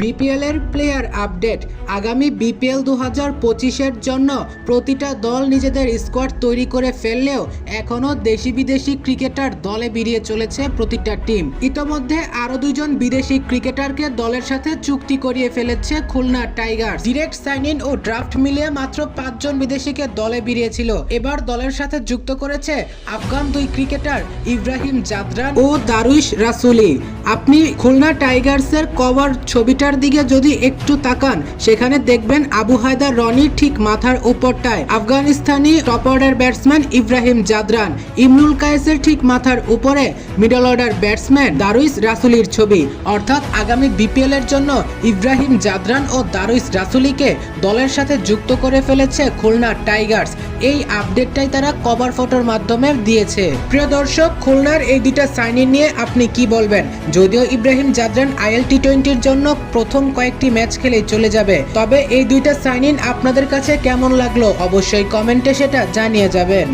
BPL এর player update আগামী BPL দু হাজার পঁচিশের জন্য প্রতিটা দল নিজেদের স্কোয়াড তৈরি করে ফেললেও এখনও দেশি বিদেশি ক্রিকেটার দলে বেরিয়ে চলেছে প্রতিটা টিম ইতোমধ্যে আরও দুজন বিদেশি ক্রিকেটারকে দলের সাথে চুক্তি করিয়ে ফেলেছে Khulna Tiger direct sign in O draft মিলিয়ে মাত্র পাঁচজন বিদেশিকে দলে বেরিয়েছিল। এবার দলের সাথে যুক্ত করেছে আফগান দুই ক্রিকেটার ইব্রাহিম জাদরান ও দারুইশ রাসুলি। আপনি খুলনা টাইগার্সের কভার ছবিটার দিকে যদি একটু তাকান, সেখানে দেখবেন আবু হায়দার রনি ঠিক মাথার উপরটায়। Afghanistani top order batsman Ibrahim Zadran. Imrul কায়েসের ঠিক মাথার উপরে মিডল অর্ডার ব্যাটসম্যান দারুইস রাসুলির ছবি। অর্থাৎ আগামী বিপিএল এর জন্য ইব্রাহিম জাদরান ও দারুইস রাসুলিকে দলের সাথে যুক্ত করে ফেলেছে খুলনা টাইগার্স। এই আপডেটটাই তারা কভার ফটোর মাধ্যমে দিয়েছে। প্রিয় দর্শক, খুলনার এই দুইটা সাইন নিয়ে আপনি কি বলবেন? যদিও ইব্রাহিম জাদরান আইএল টি টোয়েন্টির জন্য প্রথম কয়েকটি ম্যাচ খেলেই চলে যাবে। তবে এই দুইটা সাইন ইন আপনাদের কাছে কেমন লাগল? অবশ্যই কমেন্টে সেটা জানিয়ে যাবেন।